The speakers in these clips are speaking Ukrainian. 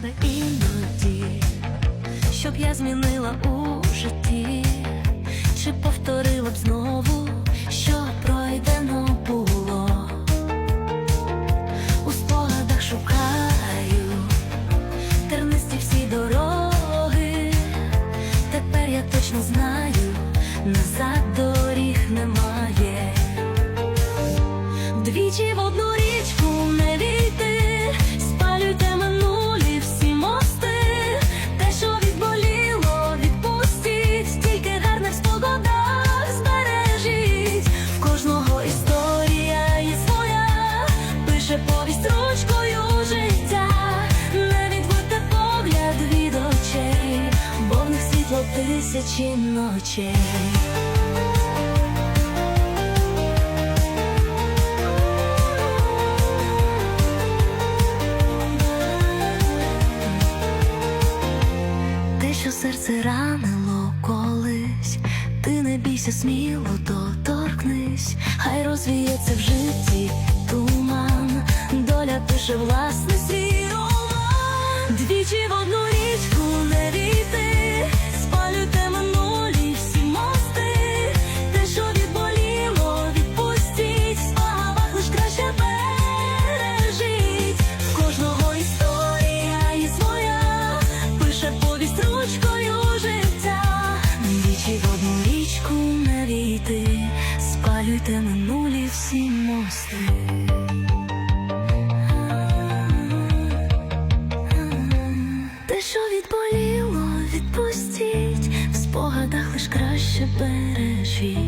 тебе іноді, щоб я змінила у житті, чи повторила б знову, що пройдено було. У спогадах шукаю тернисті всі дороги. Тепер я точно знаю, назад доріг немає. Двічі в одну тисячі ночей. Те, що серце ранило колись, ти не бійся сміло, доторкнись, хай розвіється в житті туман, доля пише власний свій спалюйте минулі всі мости. Те, що відболіло, відпустіть, в спогадах лиш краще бережіть.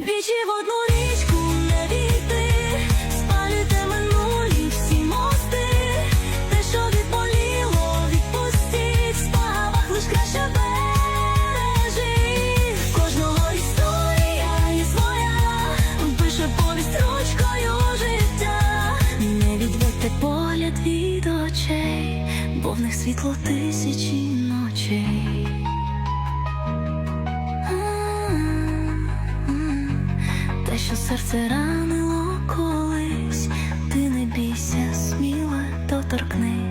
Вічі в одну світло тисячі ночей. Те, що серце ранило колись, ти не бійся, сміло доторкнись.